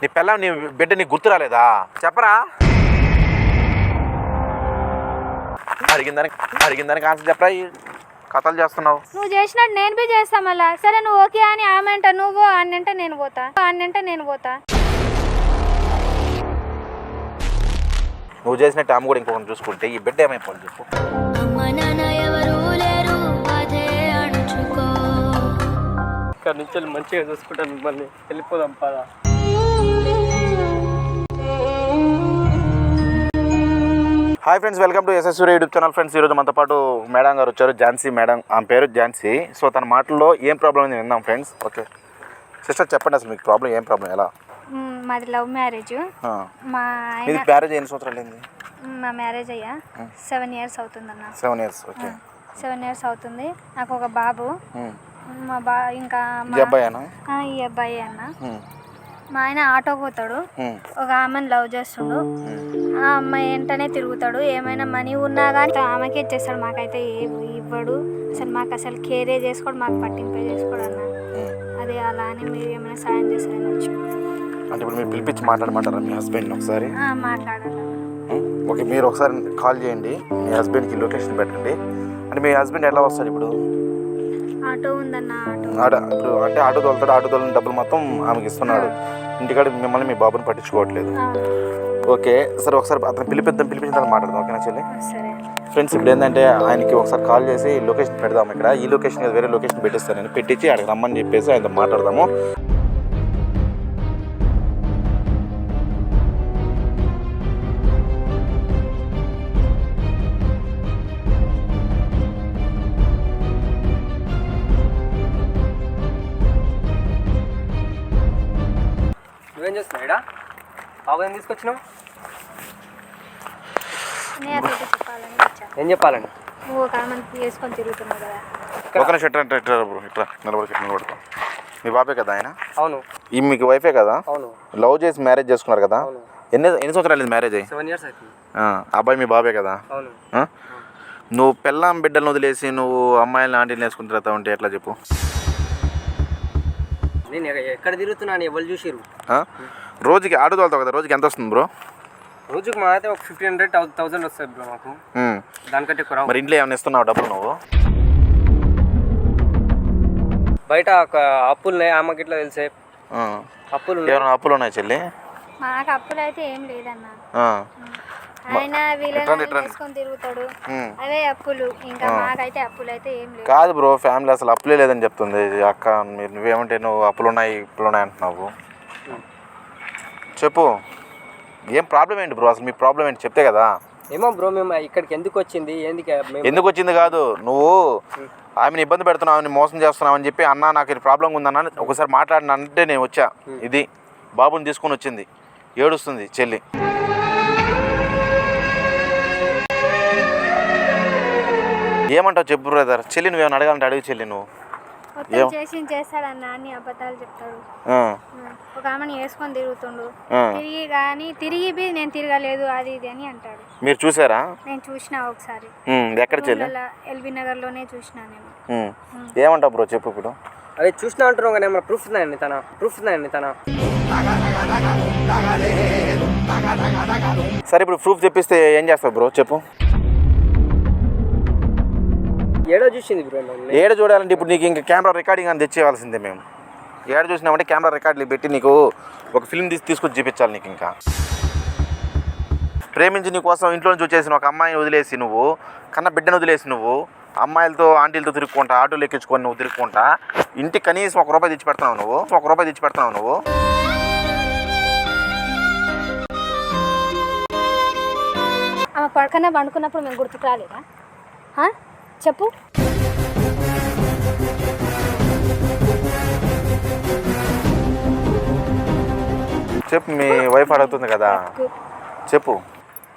నీ పిల్ల నీ బిడ్డ నీకు గుర్తు రాలేదా? చెప్పరా? అడిగిందానికి అడిగిందానికి ఆన్సర్ చెప్పరా ఈ కథలు చేస్తున్నావు? నువ్వు చేసినట్టు నేను బి చేస్తా మళ్ళా. సరే నువ్వు ఓకే అని ఆమె అంట నువ్వు అని అంటే నేను పోతా. అని అంటే నేను పోతా. నువ్వు చేసినట్టు ఆమె కూడా ఇంకొకటి చూసుకుంటే ఈ బిడ్డ ఏమైపోయింది చెప్పు. ఇక్కడ నుంచి మంచిగా చూసుకుంటాను మిమ్మల్ని వెళ్ళిపోదాం పదా. Hi friends welcome to S S Suri YouTube channel friends ఈరోజు మనతో పాటు మేడం గారు వచ్చారు ఝాన్సీ మేడం. ఆమె పేరు ఝాన్సీ. సో తన మాటల్లో ఏం ప్రాబ్లం ఉంది విందాం ఫ్రెండ్స్ ఓకే సిస్టర్ చెప్పండి అసలు మీకు ప్రాబ్లం ఏం ప్రాబ్లం ఎలా? మాది లవ్ మ్యారేజ్. మా ఆయన మ్యారేజ్ ఎన్ని సంవత్సరాలు అయింది? మా మ్యారేజ్ అయ్యా సెవెన్ ఇయర్స్ అవుతుందన్న. Seven years okay seven years అవుతుంది. నాకు ఒక బాబు. మా బా ఇంకా ఈ అబ్బాయి అన్న. మా ఆయన ఆటో పోతాడు. ఒక ఆమెను లవ్ చేస్తుండు. ఆ. అమ్మాయి వెంటనే తిరుగుతాడు. ఏమైనా మనీ ఉన్నా కానీ ఆమెకే ఇచ్చేస్తాడు. మాకైతే ఏ ఇవ్వడు. అసలు మాకు అసలు కేరే చేసుకోడు మాకు పట్టింపే చేసుకోడు అన్న. అదే అలా అని మీరు ఏమైనా సాయం చేస్తారని వచ్చి అంటే ఇప్పుడు మీరు పిలిపించి మాట్లాడమంటారా మీ హస్బెండ్ ఒకసారి? మాట్లాడాలి. ఓకే మీరు ఒకసారి కాల్ చేయండి. మీ హస్బెండ్కి లొకేషన్ పెట్టండి. అంటే మీ హస్బెండ్ ఎలా వస్తాడు ఇప్పుడు? ఆటో ఉందన్న ఆటో. ఆడ ఇప్పుడు అంటే ఆటో తోలుతాడు ఆటో తోలిన డబ్బులు మొత్తం ఆమెకి ఇస్తున్నాడు. ఇంటికాడ మిమ్మల్ని మీ బాబుని పట్టించుకోవట్లేదు. ఓకే సరే ఒకసారి అతను పిలిపిద్దాం పిలిపించిన తర్వాత మాట్లాడదాం ఓకేనా చెల్లి? సరే. ఫ్రెండ్స్ ఇప్పుడు ఏంటంటే ఆయనకి ఒకసారి కాల్ చేసి లొకేషన్ పెడదాం ఇక్కడ. ఈ లొకేషన్ వేరే లొకేషన్ పెట్టిస్తాను నేను. పెట్టించి అక్కడికి రమ్మని చెప్పేసి ఆయనతో మాట్లాడదాము. ఏం తీసుకొచ్చినావు? ఏం చెప్పాలండి? చేసుకొని తిరుగుతున్నావు కదా. ఒక నిమిషం ఇట్రా ఇట్రా ఇట్రా బ్రో, నిలబడి ఇట్లా నిలబడుకో మీ బాబే కదా ఆయన? అవును. ఈ మీకు వైఫే కదా? అవును. లవ్ చేసి మ్యారేజ్ చేసుకున్నారు కదా? అవును. ఎన్ని ఎన్ని సంవత్సరాలు అయింది మ్యారేజ్ అయ్యి? సెవెన్ ఇయర్స్ అవుతుంది ఆ, అబ్బాయి మీ బాబే కదా? అవును. ఆ? నువ్వు పెళ్ళాం బిడ్డలను వదిలేసి నువ్వు అమ్మాయిలను ఆంటీని వేసుకుని తిరుగుతా ఉంటే ఎట్లా చెప్పు? నేను ఎక్క- ఎక్కడ తిరుగుతున్నాను ఎవరు చూసిరు ఆ? రోజుకి ఆటో తోలుతావు కదా రోజుకి ఎంత వస్తుంది బ్రో? రోజుకు మా అయితే ఒక ఫిఫ్టీన్ హండ్రెడ్ థౌసండ్ వస్తాయి బ్రో మాకు. దానికంటే ఎక్కువ మరి ఇంట్లో ఏమైనా ఇస్తున్నావు డబ్బులు నువ్వు? బయట ఒక అప్పులు ఉన్నాయి ఆమెకి ఇట్లా తెలిసే. ఆ. అప్పులు ఉన్నాయి. ఏమైనా అప్పులు ఉన్నాయి చెల్లి? మాకు అప్పులు అయితే ఏం లేదన్న. ఆ. ఆయన వీళ్ళని చేసుకొని తిరుగుతాడు. ఉమ్. అవే అప్పులు. ఇంకా మాకైతే అప్పులు అయితే ఏం లేవు. కాదు బ్రో ఫ్యామిలీ అసలు అప్పులే లేదని చెప్తుంది. అక్క మీరు నువ్వేమంటే నువ్వు అప్పులు ఉన్నాయి ఇప్పులు ఉన్నాయి అంటున్నావు. చెప్పు. ఏం ప్రాబ్లం ఏంటి బ్రో అసలు మీ ప్రాబ్లం ఏంటి? చెప్తే కదా. ఏమో బ్రో మేము ఇక్కడికి ఎందుకు వచ్చింది? ఎందుకు వచ్చింది కాదు? నువ్వు ఆమెను ఇబ్బంది పెడుతున్నావు ఆమెను మోసం చేస్తున్నావు అని చెప్పి అన్న నాకు ఇది ప్రాబ్లం ఉందన్న ఒకసారి మాట్లాడిన అంటే నేను వచ్చా. ఇది బాబుని తీసుకొని వచ్చింది. ఏడుస్తుంది చెల్లి. ఏమంటావు చెప్పు బ్రదర్ చెల్లి నువ్వేమైనా అడగాలంటే అడుగు చెల్లి నువ్వు. మొత్తం చేసి చేస్తాడన్న అన్ని అబద్ధాలు చెప్తాడు. ఒక ఆమెను వేసుకొని తిరుగుతుండు. తిరిగి కానీ తిరిగి బి నేను తిరగలేదు అది ఇది అని అంటాడు. మీరు చూసారా? నేను చూసిన ఒకసారి. ఉమ్, ఎక్కడ ఎల్బీ నగర్లోనే చూసిన నేను. ఉమ్. ఏమంటావు బ్రో చెప్పు ఇప్పుడు? అవి చూసినా అంటున్నావు కానీ ఏమైనా ప్రూఫ్ ఉన్నాయండి తన? ప్రూఫ్ ఉన్నాయండి తన? సరే ఇప్పుడు ప్రూఫ్ తెప్పిస్తే ఏం చేస్తావు బ్రో? చెప్పు. ఏడో చూసింది బ్రో ఏడ చూడాలంటే ఇప్పుడు నీకు ఇంకా కెమెరా రికార్డింగ్ అని తెచ్చేవాల్సిందే మేము. ఏడ చూసినామంటే కెమెరా రికార్డులు పెట్టి నీకు ఒక ఫిల్మ్ తీసి తీసుకొచ్చి చూపించాలి నీకు ఇంకా. ప్రేమించి నీ కోసం ఇంట్లో నుంచి వచ్చేసిన ఒక అమ్మాయిని వదిలేసి నువ్వు కన్న బిడ్డను వదిలేసి నువ్వు అమ్మాయిలతో ఆంటీలతో తిరుక్కుంటా ఆటోలు ఎక్కించుకొని నువ్వు తిరుక్కుంటా ఇంటికి కనీసం ఒక రూపాయి తెచ్చి పెడుతున్నావు నువ్వు ఒక రూపాయి తెచ్చి పెడుతున్నావు నువ్వు. ఆమె పడకనే పండుకున్నప్పుడు మేము గుర్తుకు రాలేదా? చెప్పు. చెప్పు మీ వైఫ్ అడుగుతుంది కదా. చెప్పు.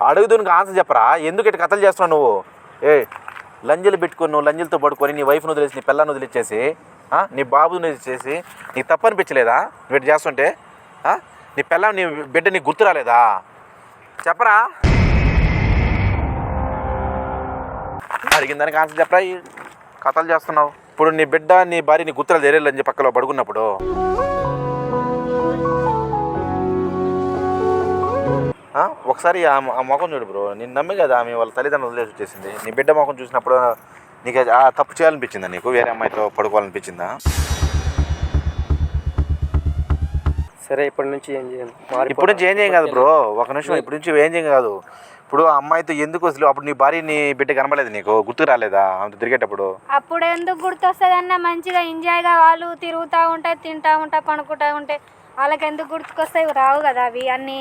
అడుగుతునికి ఆన్సర్ చెప్పరా? ఎందుకు ఇటు కథలు చేస్తున్నావు నువ్వు? ఏ లంజలు పెట్టుకొని నువ్వు లంజలతో పడుకొని నీ వైఫ్ను వదిలేసి నీ పిల్లని వదిలిచ్చేసి నీ బాబుని వదిలిచ్చేసి నీకు తప్పు అనిపించలేదా నువ్వు ఇటు చేస్తుంటే? నీ పిల్ల నీ బిడ్డ నీకు గుర్తు రాలేదా? చెప్పరా? అడిగిన దానికి ఆన్సర్ చెప్పరా కథలు చేస్తున్నావు? ఇప్పుడు నీ బిడ్డ నీ భార్య నీ గుర్తులు తెలియాలని చెప్పి పక్కలో పడుకున్నప్పుడు? ఒకసారి ఆ ముఖం చూడు బ్రో. నేను నమ్మి కదా ఆమె వాళ్ళ తల్లిదండ్రులు వదిలేసి వచ్చేసింది. నీ బిడ్డ ముఖం చూసినప్పుడు నీకు ఆ తప్పు చేయాలనిపించిందా నీకు? వేరే అమ్మాయితో పడుకోవాలనిపించిందా? సరే ఇప్పటి నుంచి ఏం చేయను ఇప్పుడు నుంచి ఏం చేయం కాదు బ్రో. ఒక నిమిషం ఇప్పుడు నుంచి ఏం చేయం కాదు. ఇప్పుడు ఆ అమ్మాయితో ఎందుకు అసలు? అప్పుడు నీ భార్య నీ బిడ్డ కనబడలేదు నీకు? గుర్తుకు రాలేదా? ఆమెతో తిరిగేటప్పుడు? అప్పుడు ఎందుకు గుర్తొస్తుంది అన్న మంచిగా ఎంజాయ్గా వాళ్ళు తిరుగుతూ ఉంటా తింటా ఉంటా పనుకుంటా ఉంటే వాళ్ళకి ఎందుకు గుర్తుకొస్తాయి? రావు కదా అవి అన్నీ.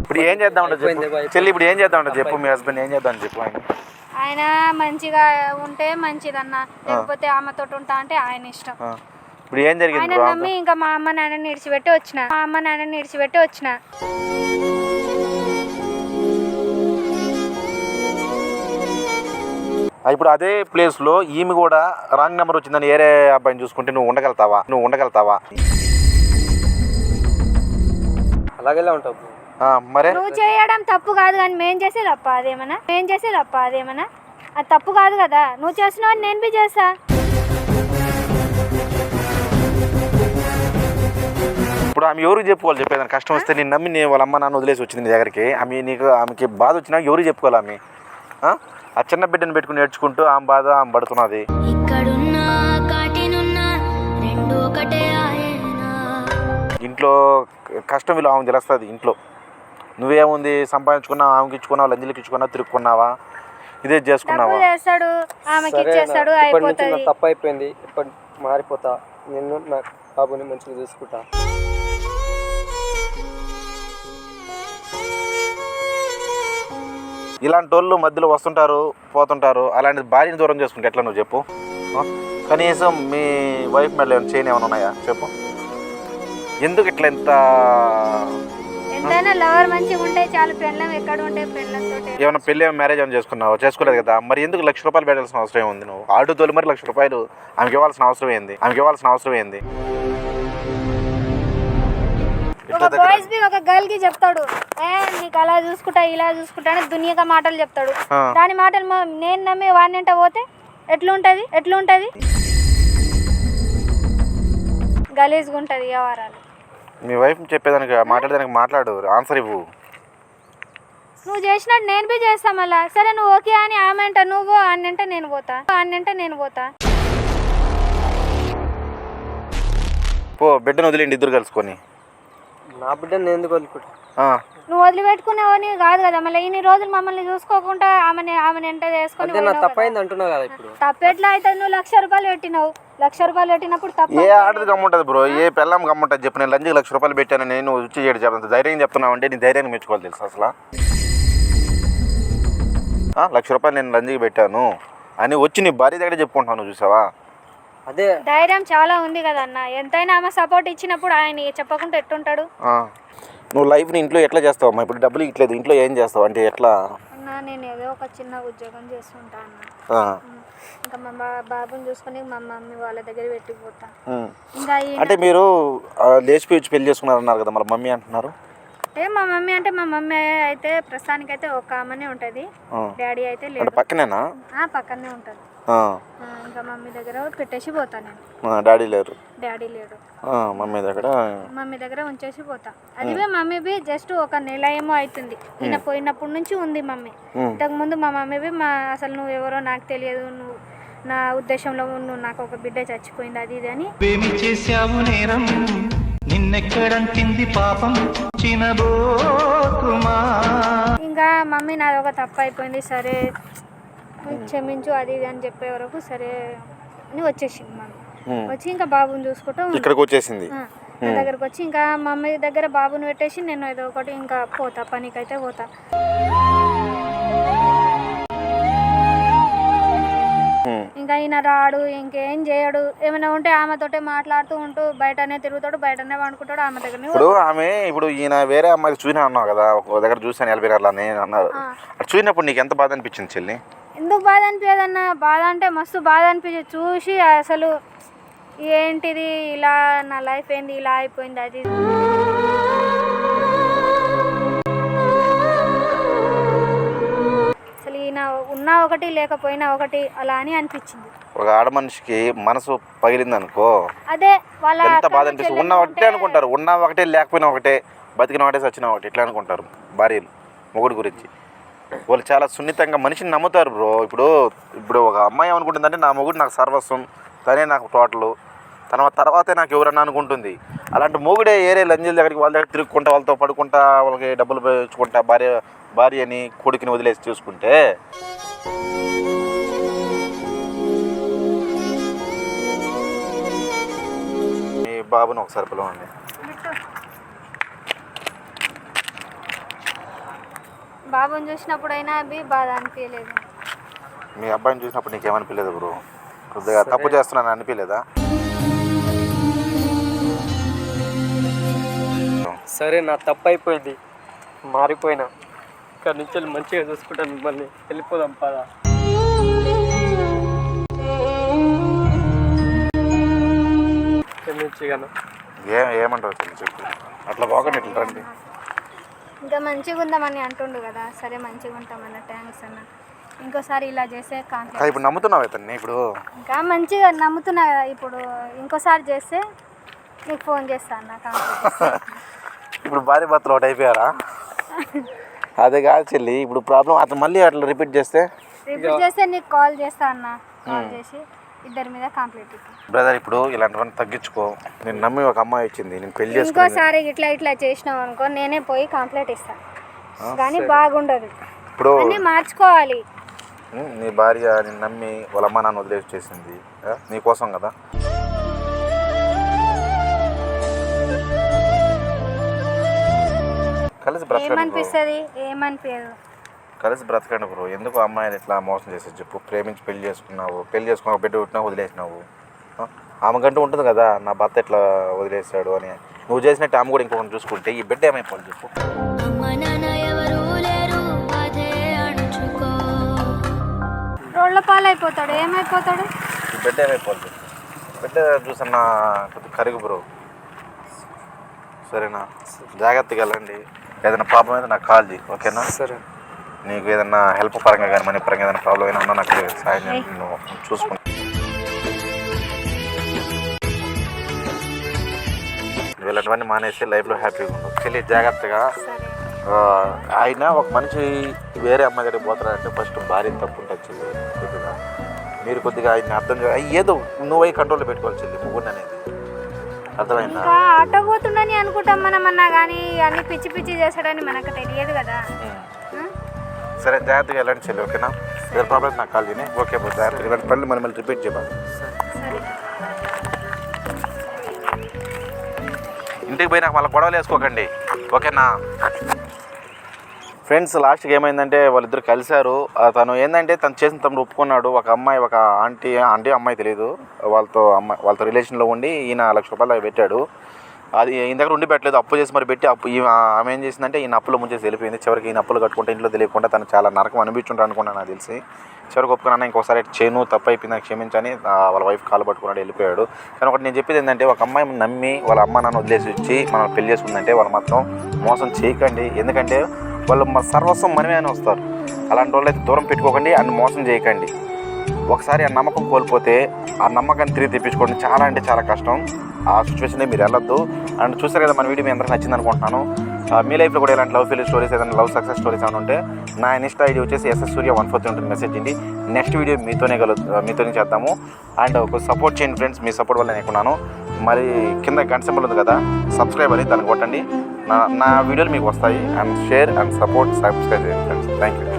ఇప్పుడు ఏం చేద్దాం అంటే అయిపోయింది, చెప్పు. అయిపోయింది. చెల్లి ఇప్పుడు ఏం చేద్దాం అంటే చెప్పు మీ హస్బెండ్ ఏం చేద్దాం చెప్పు ఆయన ఆయన మంచిగా ఉంటే మంచిదన్న. లేకపోతే ఆమెతో ఉంటా అంటే ఆయన ఇష్టం. ఇప్పుడు ఏం జరిగింది ఆయన బ్రో నమ్మి ఇంకా మా అమ్మ నాన్నని ఇడిచిపెట్టి వచ్చిన. మా అమ్మ నాన్నని ఇడిచిపెట్టి వచ్చిన. ఆ, ఇప్పుడు అదే ప్లేస్లో ఈమె కూడా రాంగ్ నెంబర్ వచ్చిందని వేరే అబ్బాయిని చూసుకుంటే నువ్వు ఉండగలుగుతావా? నువ్వు ఉండగలుగుతావా? అలాగేలా ఉంటావు ఆ, మరే? నువ్వు చేయడం తప్పు కాదు కానీ మేం చేసే తప్ప అదేమన్నా? మేం చేసే తప్ప అదేమన్నా? అది తప్పు కాదు కదా. నువ్వు చేసినావు నేను బి చేస్తా. ఇప్పుడు ఆమె ఎవరికి చెప్పుకోవాలి చెప్పేదాన్ని కష్టం వస్తే నేను నమ్మి నేను వాళ్ళ అమ్మ నాన్న వదిలేసి వచ్చింది నీ దగ్గరికి. ఆమె నీకు ఆమెకి బాధ వచ్చినా ఎవరికి చెప్పుకోవాలి ఆమె? ఆ? చిన్న బిడ్డను పెట్టుకుని నేర్చుకుంటూ ఆమె బాధ ఆమె పడుతున్నది. ఇంట్లో కష్టం విలువ ఆమెకు తెలుస్తుంది ఇంట్లో. నువ్వేముంది సంపాదించుకున్నావు ఆమెకి ఇచ్చుకున్నావు లంజలికి ఇచ్చుకున్నావు తిరుక్కున్నావా? ఇదే చేసుకున్నావా? చేస్తాడు ఆమెకి ఇచ్చేస్తాడు అయిపోతుంది. తప్పు అయిపోయింది ఇప్పటి మారిపోతా నేను నా బాబుని మంచిగా చూసుకుంటా. ఇలాంటి వాళ్ళు మధ్యలో వస్తుంటారు పోతుంటారు అలాంటి భార్యని దూరం చేసుకుంటే ఎట్లా నువ్వు చెప్పు? కనీసం మీ వైఫ్ మెడలో ఏమైనా చేయని ఏమైనా ఉన్నాయా? చెప్పు. ఎందుకు ఇట్లా ఎంత ఎంతైనా లవర్ మంచిగా ఉంటే చాలు పెళ్ళం ఎక్కడ ఉంటే పెళ్ళంతో ఏమైనా పెళ్ళి ఏమైనా మ్యారేజ్ ఏమైనా చేసుకున్నావు? చేసుకోలేదు కదా. మరి ఎందుకు లక్ష రూపాయలు పెట్టాల్సిన అవసరం ఏముంది నువ్వు? ఆటో తోలి మరి లక్ష రూపాయలు. ఆమెకి ఇవ్వాల్సిన అవసరం ఏంది? ఆమెకి ఇవ్వాల్సిన అవసరం ఏంది? ఒక బాయ్స్ బి ఒక గర్ల్కి చెప్తాడు. ఏ నీకు అలా చూసుకుంటా ఇలా చూసుకుంటా అని మాటలు చెప్తాడు. దాని మాటలు నేను నమ్మి వాడిని వెంట పోతే ఎట్లుంటది? ఎట్లుంటది? గలీజ్గా ఉంటది వ్యవహారాలు. మీ వైఫ్ చెప్పేదానికి మాట్లాడేదానికి మాట్లాడు ఆన్సర్ ఇవ్వు. నువ్వు చేసినట్టు నేను బి చేస్తా మళ్ళా. సరే నువ్వు ఓకే అని ఆమె అంట నువ్వు అన్నంటే నేను పోతా. అన్నంటే నేను పోతా. పో బిడ్డను వదిలేండి ఇద్దరు కలుసుకొని. నా బిడ్డని నేను ఎందుకు వదులుకుంటా నువ్వు వదిలిపెట్టుకునేవని కాదు కదా. మళ్ళీ ఇన్ని రోజులు మమ్మల్ని చూసుకోకుండా ఆమెని ఆమెను ఎంట చేసుకొని. తప్పైంది అంటున్నావు కదా ఇప్పుడు. తప్పెట్లా అయితే నువ్వు లక్ష రూపాయలు పెట్టినావు. లక్ష రూపాయలు పెట్టినప్పుడు తప్పు ఏ ఆడది గమ్ముంటుంది బ్రో? ఏ పిల్లం గమ్ముంటుంది చెప్పు. నేను లంచ్కి లక్ష రూపాయలు పెట్టాను. నేను వచ్చి చేయడు చెప్తాను ధైర్యం చెప్తున్నావు అంటే నీ ధైర్యాన్ని మెచ్చుకోవాలి తెలుసు అసలు? ఆ, లక్ష రూపాయలు నేను లంచ్కి పెట్టాను. అని వచ్చి నీ భార్య దగ్గర చెప్పుకుంటున్నాను చూసావా? అదే. ధైర్యం చాలా ఉంది కదన్న. ఎంతైనా ఆమె సపోర్ట్ ఇచ్చినప్పుడు ఆయన చెప్పకుండా ఎట్టుంటాడు? నువ్వు లైఫ్ని ఇంట్లో ఎట్లా చేస్తావు అమ్మా? ఇప్పుడు డబ్బులు ఇట్లేదు ఇంట్లో ఏం చేస్తావు? అంటే ఎట్లా? అన్న నేను ఏదో ఒక చిన్న ఉద్యోగం చేస్తుంటా అన్న. ఆ, ఇంకా మా బాబుని చూసుకొని మా మమ్మీ వాళ్ళ దగ్గర పెట్టిపోతా. ఇంకా అంటే మీరు లేచిపోయి పెళ్ళి చేసుకున్నారన్నారు కదా మరి మమ్మీ అంటున్నారు? అంటే మా మమ్మీ అంటే మా మమ్మీ అయితే ప్రస్తుతానికి అయితే ఒక ఆమెనే ఉంటుంది. డాడీ అయితే లేడు పక్కనేనా? ఆ, పక్కనే ఉంటుంది. ఇంకా మమ్మీ దగ్గర పెట్టేసి పోతా నేను. ఆ, డాడీ లేరు. డాడీ లేడు. ఆ, మమ్మీ దగ్గర. మమ్మీ దగ్గర ఉంచేసి పోతా. అది బి మమ్మీ బి జస్ట్ ఒక నెల ఏమో అవుతుంది ఈయన పోయినప్పటి నుంచి ఉంది మమ్మీ. ఇంతకు ముందు మా మమ్మీ బి మా అసలు నువ్వు ఎవరో నాకు తెలియదు నువ్వు నా ఉద్దేశంలో నువ్వు నాకు ఒక బిడ్డ చచ్చిపోయింది అది ఇది అని. చేశావు నేరం? నిన్నెక్కడంటింది పాపం? ఇంకా మమ్మీ నాది ఒక తప్పు అయిపోయింది సరే. క్షమించు అది ఇది అని చెప్పే వరకు సరే అని వచ్చేసింది మమ్మీ ఉమ్. వచ్చి ఇంకా బాబుని చూసుకుంటూ. ఇక్కడికి వచ్చేసింది. నా దగ్గరకు వచ్చి ఇంకా మమ్మీ దగ్గర బాబుని పెట్టేసి నేను ఏదో ఒకటి ఇంకా పోతా పనికైతే పోతా. ఇంకా ఈయన రాడు ఇంకేం చేయడు. ఏమైనా ఉంటే ఆమెతోటే మాట్లాడుతూ ఉంటూ బయటనే తిరుగుతాడు బయటనే పండుకుంటాడు ఆమె దగ్గరనే ఇప్పుడు ఆమె ఇప్పుడు ఈయన వేరే అమ్మాయికి చూసినా అన్నావు కదా ఒక దగ్గర చూసాను ఎల్బీనర్లా నేను అన్నారు. చూసినప్పుడు నీకు ఎంత బాధ అనిపించింది చెల్లి? ఎందుకు బాధ అనిపించదన్న బాధ అంటే మస్తు బాధ అనిపించేది చూసి అసలు ఏంటిది ఇలా నా లైఫ్ ఏంది ఇలా అయిపోయింది అది. అసలు ఈయన ఉన్నా ఒకటి లేకపోయినా ఒకటి అలా అని అనిపించింది. ఒక ఆడ మనిషికి మనసు పగిలింది అనుకో అదే వాళ్ళ ఎంత బాధ అనిపిస్తుంది? ఉన్న ఒకటే అనుకుంటారు. ఉన్న ఒకటే లేకపోయినా ఒకటే బతికిన ఒకటే సచ్చిన ఒకటి ఇట్లా అనుకుంటారు భార్యలు మొగుడు గురించి. వాళ్ళు చాలా సున్నితంగా మనిషిని నమ్ముతారు బ్రో. ఇప్పుడు ఇప్పుడు ఒక అమ్మాయి ఏమనుకుంటుందంటే నా మొగుడు నాకు సర్వస్వం తనే నాకు టోటల్. తన తర్వాతే నాకు ఎవరన్నా అనుకుంటుంది. అలాంటి మొగుడే ఏరే లంజీల దగ్గరికి వాళ్ళ దగ్గర తిరుగుకుంటా వాళ్ళతో పడుకుంటా వాళ్ళకి డబ్బులు పెంచుకుంటా భార్య భార్యని కొడుకుని వదిలేసి చూసుకుంటే మీ బాబుని ఒకసారి పిలవండి. బాబుని చూసినప్పుడైనా అవి బాధ అనిపించలేదు. మీ అబ్బాయిని చూసినప్పుడు నీకేమనిపించలేదు బ్రో? కొద్దిగా తప్పు చేస్తున్నాను అనిపించలేదా? సరే నా తప్పు అయిపోయింది. మారిపోయినా. ఇక్కడ నుంచి వెళ్ళి మంచిగా చూసుకుంటాను మిమ్మల్ని. వెళ్ళిపోదాం పదా. ఏ ఏమంటావు చెప్పు. అట్లా పోకండి ఇట్లా రండి. ఇంకా మంచిగా ఉందామని అంటుండు కదా. సరే మంచిగా ఉంటామన్న థ్యాంక్స్ అన్న. ఇంకోసారి ఇలా చేస్తే కాంటాక్ట్ ఇప్పుడు నమ్ముతున్నావు ఇతన్ని ఇప్పుడు? ఇంకా మంచిగా నమ్ముతున్నా కదా ఇప్పుడు. ఇంకోసారి చేస్తే నీకు ఫోన్ చేస్తా అన్న కాంటాక్ట్ ఇప్పుడు భార్య భర్తలు ఒకటి అయిపోయారా? అదే కాదు చెల్లి ఇప్పుడు ప్రాబ్లం అతను మళ్ళీ అట్లా రిపీట్ చేస్తే? రిపీట్ చేస్తే నీకు కాల్ చేస్తా అన్న. కాల్ చేసి. ఇద్దరి మీద కంప్లీట్ బ్రదర్ ఇప్పుడు ఇలాంటివన్నీ తగ్గించుకో. నేను నమ్మి ఒక అమ్మాయి వచ్చింది నేను పెళ్ళి చేసుకుని ఇంకోసారి ఇట్లా ఇట్లా చేసినావు అనుకో నేనే పోయి కంప్లీట్ ఇస్తాను కానీ బాగుండదు. ఇప్పుడు అన్నీ మార్చుకోవాలి. ఉమ్, నీ భార్య నేను నమ్మి వాళ్ళ అమ్మ నాన్న వదిలేసి చేసింది ఆ? నీ కోసం కదా? కలిసి బ్రతకండి బ్రో ఏమనిపిస్తుంది? ఏమనిపించదు కలిసి బ్రతకండి బ్రో. ఎందుకు అమ్మాయిని ఇట్లా మోసం చేసేది చెప్పు? ప్రేమించి పెళ్ళి చేసుకున్నావు. పెళ్ళి చేసుకున్నావు బిడ్డ పుట్టినా వదిలేసినావు? ఆమెకంటూ ఉంటుంది కదా నా భర్త ఎట్లా వదిలేసాడు అని. నువ్వు చేసినట్టు ఆమె కూడా ఇంకొకటి చూసుకుంటే ఈ బిడ్డ ఏమైపోవాలి చెప్పు? రోడ్ల పాలైపోతాడు ఏమైపోతాడు? ఈ బిడ్డ ఏమైపోవాలి బిడ్డ చూసన్న కొద్ది కరుగు బ్రో. సరేనా? జాగ్రత్తగా వెళ్ళండి. ఏదైనా ప్రాబ్లం అయితే నాకు కాల్ చేయి ఓకేనా? సరే. నీకు ఏదైనా హెల్ప్ పరంగా కానీ మనీ పరంగా ఏదైనా ప్రాబ్లం అయినా ఉన్నా నాకు సాయం చేయండి. నువ్వు చూసుకుంటా. ఇలాంటివన్నీ మానేసి లైఫ్లో హ్యాపీగా ఉండవు చెల్లి జాగ్రత్తగా ఆయన ఒక మనిషి వేరే అమ్మాయి దగ్గరికి పోతాడంటే ఫస్ట్ భార్య తప్పు ఉంటుంది చెల్లి. కొద్దిగా మీరు కొద్దిగా ఆయన్ని అర్థం ఏదో నువ్వై కంట్రోల్లో పెట్టుకోవాలి చెల్లి ముగ్గురు అనేది. అర్థమైందా? ఆటో పోతుండని అనుకుంటాం మనం అన్నా కానీ అన్ని పిచ్చి పిచ్చి చేస్తాడని మనకు తెలియదు కదా? సరే జాగ్రత్తగా వెళ్ళండి చెల్లి ఓకేనా? ఏదైనా ప్రాబ్లం నాకు కాల్ చేయని ఓకే బో జాగ్రత్తగా ఇలాంటి పనులు మనం మళ్ళీ రిపీట్ చేయాలి. ఇంటికి పోయినాక మళ్ళీ గొడవలు వేసుకోకండి. ఓకేనా? ఫ్రెండ్స్ లాస్ట్కి ఏమైందంటే వాళ్ళిద్దరు కలిశారు. తను ఏంటంటే తను చేసిన తమ్ముడు ఒప్పుకున్నాడు. ఒక అమ్మాయి ఒక ఆంటీ ఆంటీ అమ్మాయి తెలియదు వాళ్ళతో అమ్మాయి వాళ్ళతో రిలేషన్లో ఉండి ఈయన లక్ష రూపాయలు పెట్టాడు. అది ఈయన దగ్గర ఉండి పెట్టలేదు. అప్పు చేసి మరి పెట్టి అప్పు ఆమె ఏం చేసిందంటే ఈయన అప్పులో ముంచేసి వెళ్ళిపోయింది. చివరికి ఈయన అప్పులు కట్టుకుంటే ఇంట్లో తెలియకుండా తను చాలా నరకం అనిపించుంటారు అనుకున్నాను నాకు తెలిసి. చివరికి ఒప్పుకున్నాను ఇంకోసారి చేను తప్పు అయిపోయింది క్షమించని వాళ్ళ వైఫ్ కాలు పట్టుకున్నాడు వెళ్ళిపోయాడు. కానీ ఒకటి నేను చెప్పేది ఏంటంటే ఒక అమ్మాయి నమ్మి వాళ్ళ అమ్మ నాన్న వదిలేసి వచ్చి మనం పెళ్ళి చేసుకుందంటే వాళ్ళు మాత్రం మోసం చేయకండి. ఎందుకంటే వాళ్ళు మా సర్వస్వం మనమే అని వస్తారు. అలాంటి వాళ్ళు అయితే దూరం పెట్టుకోకండి అండ్ మోసం చేయకండి. ఒకసారి ఆ నమ్మకం కోల్పోతే ఆ నమ్మకాన్ని తిరిగి తెప్పించుకోండి చాలా అంటే చాలా కష్టం. ఆ సిచ్యువేషన్ మీరు వెళ్ళొద్దు. అండ్ చూసారు కదా మన వీడియో మీ అందరికి నచ్చింది అనుకుంటున్నాను. మీ లైఫ్లో కూడా ఇలాంటి లవ్ ఫెయిల్ స్టోరీస్ ఏదైనా లవ్ సక్సెస్ స్టోరీస్ ఏమైనా ఉంటే నా ఇన్స్టా ఐడి వచ్చేసి S S Surya one four three ఉంటుంది. మెసేజ్ చేయండి. నెక్స్ట్ వీడియో మీతోనే కలు మీతోనే చేద్దాము. అండ్ ఒక సపోర్ట్ చేయండి ఫ్రెండ్స్ మీ సపోర్ట్ వల్ల నేను ఎక్కున్నాను మరి కింద గంట సింబల్ ఉంది కదా సబ్స్క్రైబ్ అని దాన్ని కొట్టండి. నా నా వీడియోలు మీకు వస్తాయి. And share and support subscribe చేయండి ఫ్రెండ్స్ థ్యాంక్ యూ